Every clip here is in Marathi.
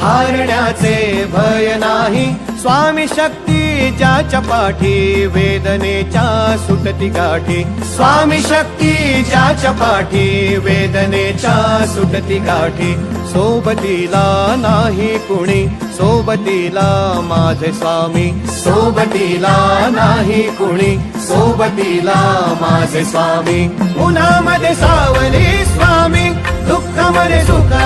हारण्याचे भय नाही. स्वामी शक्ती ज्याच्या पाठी वेदनेच्या सुटती गाठी. स्वामी शक्ती ज्याच्या पाठी वेदनेच्या सुटती गाठी. सोबतीला नाही कुणी सोबतीला माझे स्वामी. सोबतीला नाही कुणी सोबतीला माझे स्वामी. उन्हामध्ये सावली स्वामी दुःखामध्ये सुखा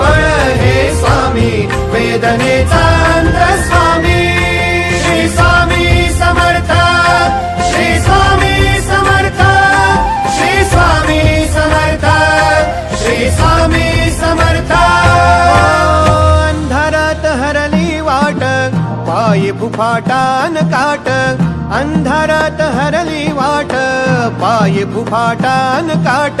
बळ हे स्वामी वेदनेचा अंत स्वामी. श्री स्वामी समर्थ श्री स्वामी समर्थ श्री स्वामी समर्थ श्री स्वामी समर्थ. अंधारात हरली वाट पायी फुफाटान काट. अंधारात हरली वाट पायी फुफाटान काट.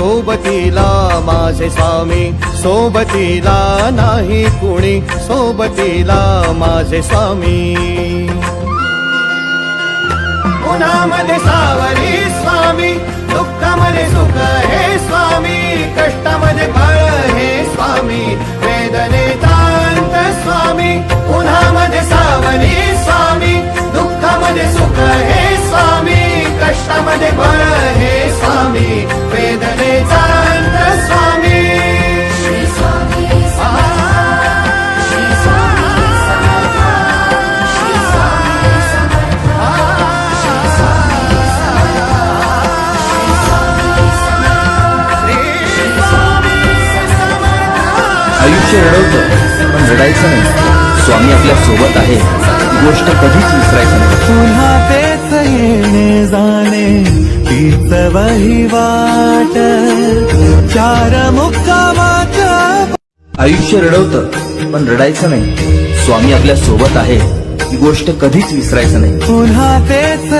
सोबतीला माझे स्वामी सोबतीला नाही कुणी सोबतीला माझे स्वामी. उन्हामध्ये सावरी स्वामी दुःखामध्ये सुख हे स्वामी कष्टामध्ये बळ हे स्वामी वेदने आयुष्य रडवतं पण रडायचं नाही. स्वामी आपल्यासोबत आहे. गोष्ट कधीच विसरायचं नाही. पुन्हा तेच येणे जाणे तीच वही वाट. चार मुक्कामाच्या आयुष्य रडवतं पण रडायचं नाही. स्वामी आपल्यासोबत आहे. ही गोष्ट कधीच विसरायचं नाही. पुन्हा तेच